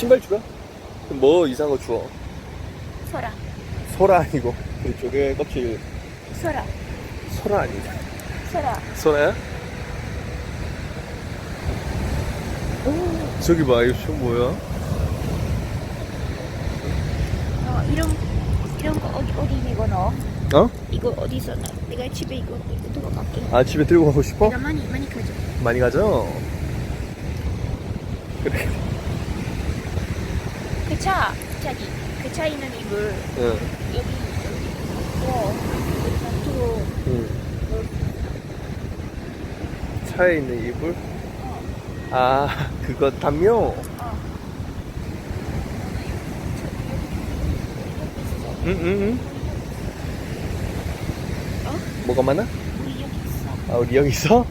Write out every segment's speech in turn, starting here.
신발 주라? 뭐 이상한 거 주워? 소라 소라 아니고 그쪽에 껍질 소라 소라 아니다 소라 소라야? 저기 봐 이거 저 뭐야? 어 이런 이런 거 어디 어디 이거 넣어 어? 이거 어디서 나 내가 집에 이거 이거 두고 갈게 아 집에 들고 가고 싶어? 내가 많이 많이 가져 많이 가죠? 그래 그 차 저기 그 차 있는 이불 응, 여기 여기 어 여기다 두고 응. 차에 있는 이불? 아 그거 담요? 어 응응 응 어? 뭐가 많아? 우리 여기 있어 아 우리 여기 있어?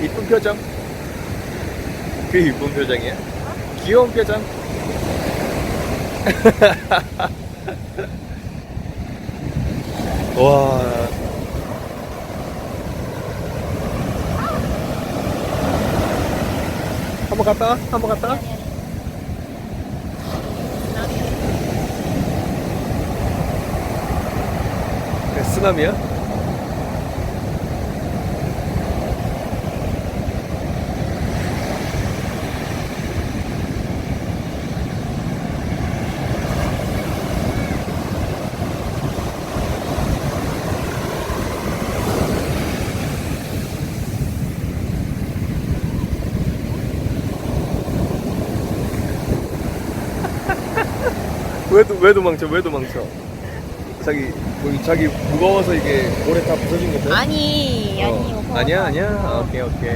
이쁜 표정 그 이쁜 표정이야? 귀여운 표정 와 한번 갔다 와? 한번 갔다 와? 그래, 쓰나미야? 왜, 도, 왜 도망쳐? 왜 도망쳐? 자기, 뭐, 자기 무거워서 이게 모래 다 부서진 건데? 아니 아니 어. 오빠 아니야, 아니야. 아, 오케이, 오케이.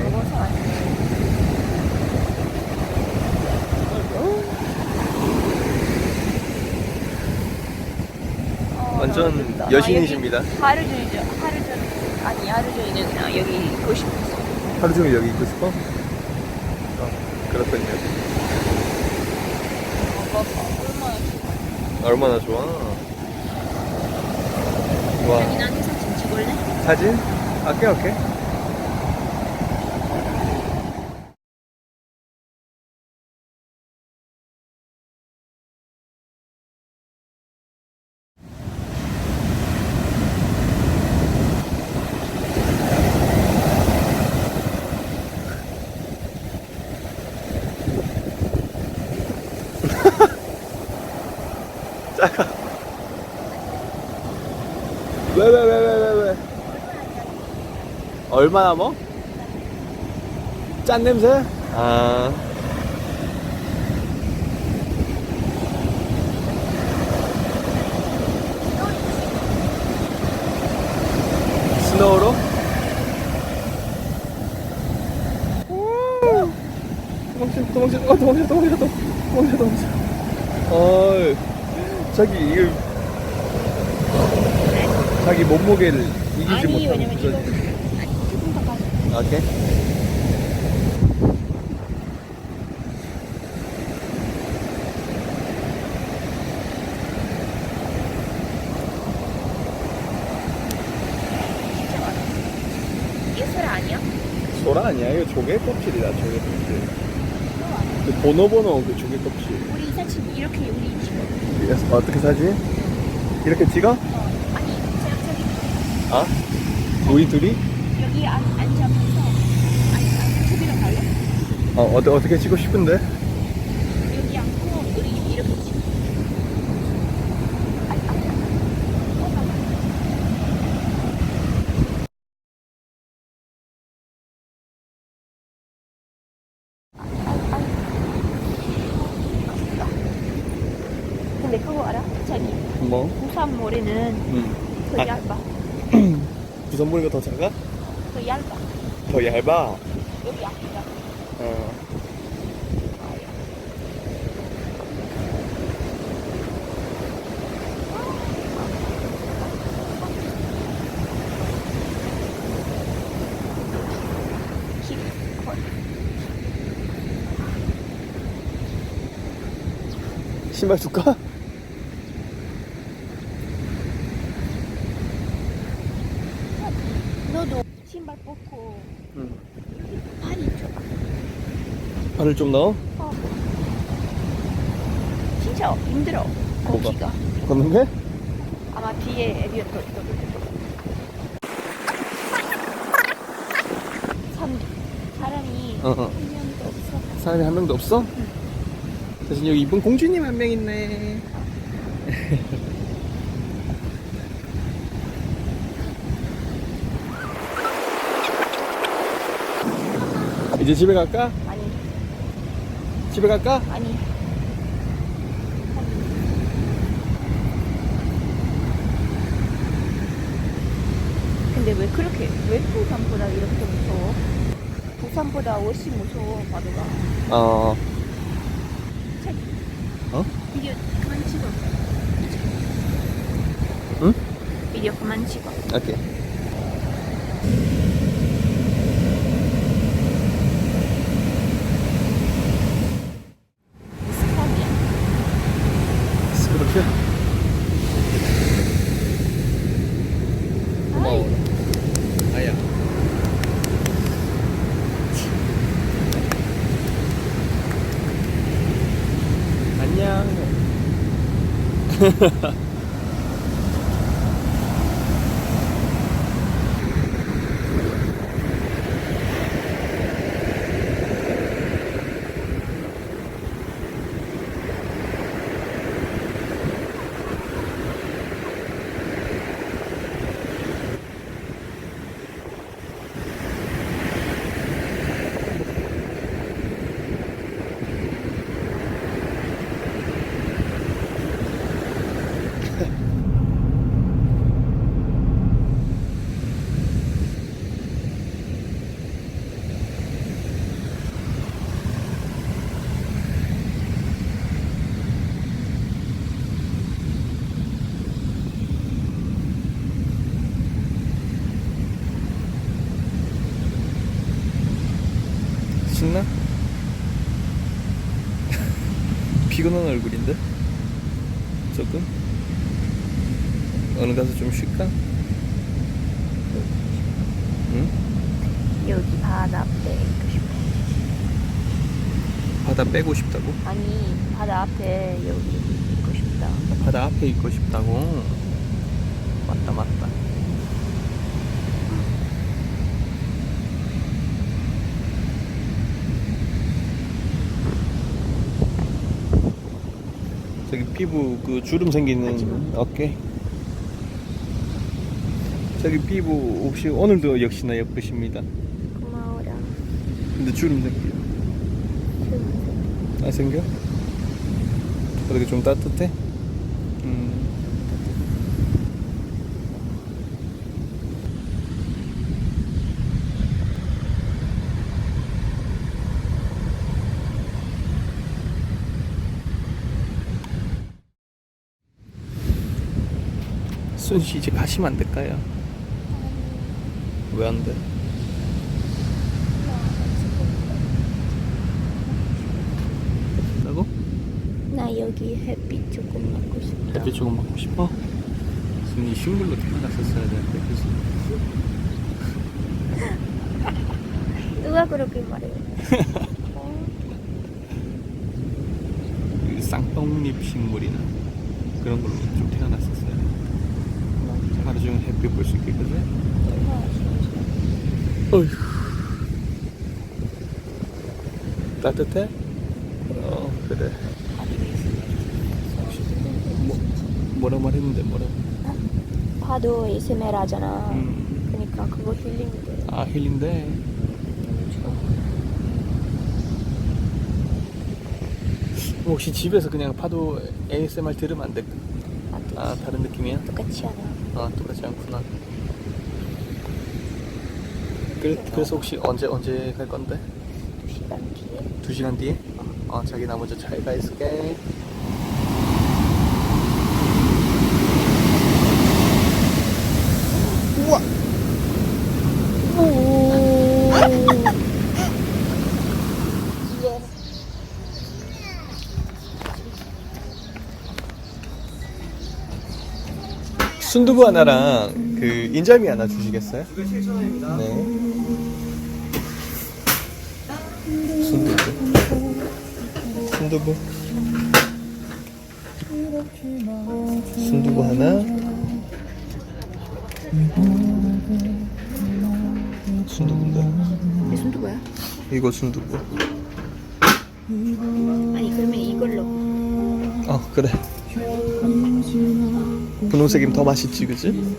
어, 완전 예쁘다. 여신이십니다. 아, 여기 하루 종일 하루 종일 아니 하루 종일 그냥 여기 있고 싶었어. 하루 종일 여기 있고 싶어? 어, 그렇군요. 어, 얼마나 좋아. 와, 사진? 사진? 오케이, 오케이. 작아. 왜, 왜, 왜, 왜, 왜, 왜? 얼마나 뭐? 짠 냄새? 아. 스노우로? 오! 도망쳐, 도망쳐, 어, 도망쳐, 도망쳐, 도망쳐, 도망쳐. 어이, 자기, 이거. 자기 몸무게를 이기지 아니 못하고. 왜냐면 이거 부서지. 아니 조금 더 가져. 오케이. 진짜 많아. 이게 소라 아니야? 소라 아니야? 이거 조개 껍질이다, 조개 껍질. 그 보노보노 그 조개 껍질. 우리 사진 이렇게 우리 어떻게 사지? 이렇게 찍어? 어, 아니 저기 아? 우리 둘이? 여기 안 앉아서 아니 아니 저기로 갈래? 어, 어 어떻게 찍고 싶은데? 부산머리는 음. 더 아. 얇아. 부산머리가 더 작아? 더 얇아. 더 얇아? 여기 얇다. 어. 신발 줄까? 발을 좀 넣어? 진짜 힘들어 뭐가? 걷기가 걷는 게? 아마 뒤에 에비언 더 있어 참 사람이 어, 어. 한 명도 없어 사람이 한 명도 없어? 대신 여기 이쁜 공주님 한 명 있네. 이제 집에 갈까? 집에 갈까? 아니 근데 왜 그렇게 왜 부산보다 이렇게 무서워? 부산보다 훨씬 무서워 바다가 어. 책 어? 비디오 그만 찍어 응? 비디오 그만 찍어 오케이. ハハハ。 피곤한 얼굴인데? 조금? 어느 가서 좀 쉴까? 응? 여기 바다 있고 싶어 바다 빼고 싶다고? 아니 바다 앞에 여기 있고 싶다 바다 앞에 있고 싶다고? 맞다 맞다 저기 피부 그 주름 생기는 어깨? 저기 피부 혹시 오늘도 역시나 예쁘십니다. 고마워라 근데 주름 생겨 아 생겨? 어떻게 좀 따뜻해? 음. 순씨 이제 가시면 안 될까요? 왜 안 돼? 라고? 나 여기 햇빛 조금 맞고 싶다 햇빛 조금 받고 싶어? 순이 싱글로 태어났었어야 되는데 그지? 누가 그렇게 말해 쌍떡잎 식물이나 그런 걸로 좀 태어났었어 종일 햇빛 볼 수 있게 그지? 어휴 따뜻해? 어 그래 뭐, 뭐라 말했는데 뭐라 파도 ASMR 하잖아 음. 그러니까 그거 힐링돼 아 힐링돼 혹시 집에서 그냥 파도 ASMR 들으면 안 될까? 아 다른 느낌이야? 똑같이 하나 아 똑같지 않구나. 그래, 그래서 혹시 언제 언제 갈 건데? 두 시간 뒤에. 두 시간 뒤에? 어. 자기 나 먼저 잘 가 있을게. 우와 순두부 하나랑 그 인절미 하나 주시겠어요? 이거 7,000원입니다. 네. 순두부. 순두부. 순두부 하나. 순두부인데. 내 손두부야? 이거 순두부. 아니 그러면 이걸로 어 그래. 분홍색이면 더 맛있지, 그지? 네.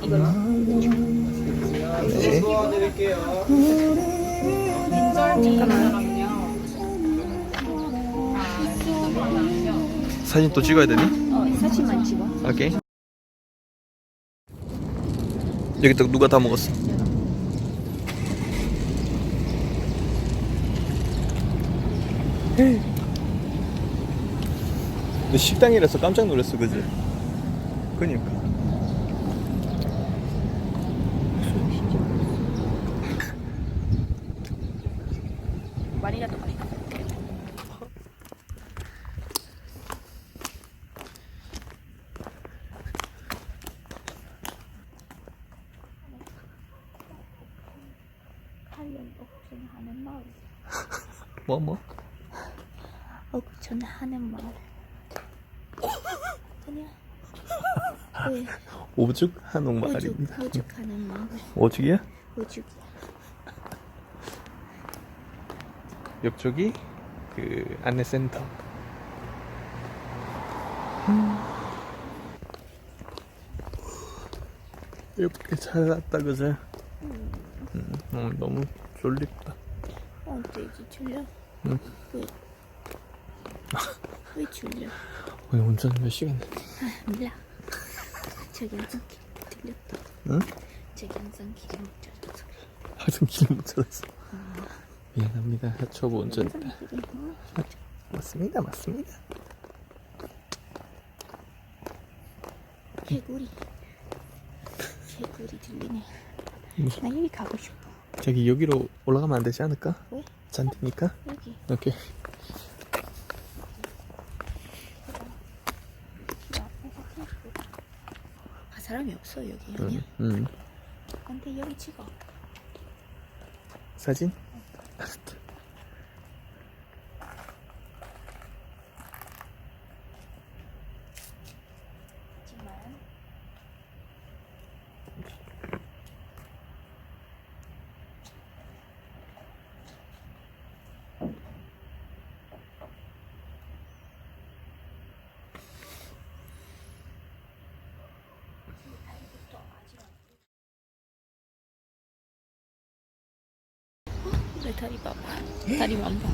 사진 또 찍어야 되니? 어 사진만 찍어 오케이. 여기 또 누가 다 먹었어? 근데 식당이라서 깜짝 놀랐어, 그지? 그니까. 맛있다 마을 뭐, 뭐? 옥천하는 마을 그냥 왜 오죽 한옥 마을입니다. 오죽 오죽하는 마을 오죽이야? 오죽이야 옆쪽이 그 안내센터. 예쁘게 잘 났다, 그제? 음, 어, 너무 졸립다. 어, 또 이제 졸려? 응. 왜? 왜 졸려? 오늘 운전 몇 시간 됐지? 아, 몰라. 저기 항상 길 들렸다. 응? 저기 항상 길을 못 찾아서. 하여튼 길을 못 찾았어. 미안합니다. 초보 운전자. 항상 길을 못 맞습니다, 맞습니다. 개구리. 개구리 들리네. 나 여기 가고 싶어. 저기 여기로 올라가면 안 되지 않을까? 왜? 잔디니까? 여기. 오케이. 길 앞에서 찍고. 아, 사람이 없어, 여기. 아니야? 응. 응. 근데 여기 찍어. 사진? 내 다리 봐봐. 다리만 봐.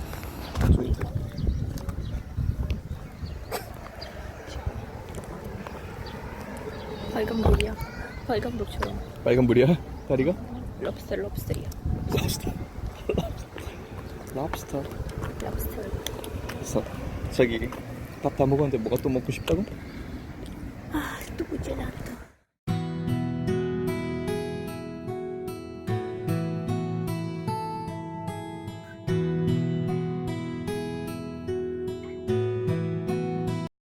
저기 있다. 빨간 물이야. 빨간 물처럼. 빨간 물이야? 다리가? 럽스터 럽스터야. 랍스터. 랍스터. 럽스터. 그래서 저기 밥 다 먹었는데 뭐가 또 먹고 싶다고? 아, 또 부지런해.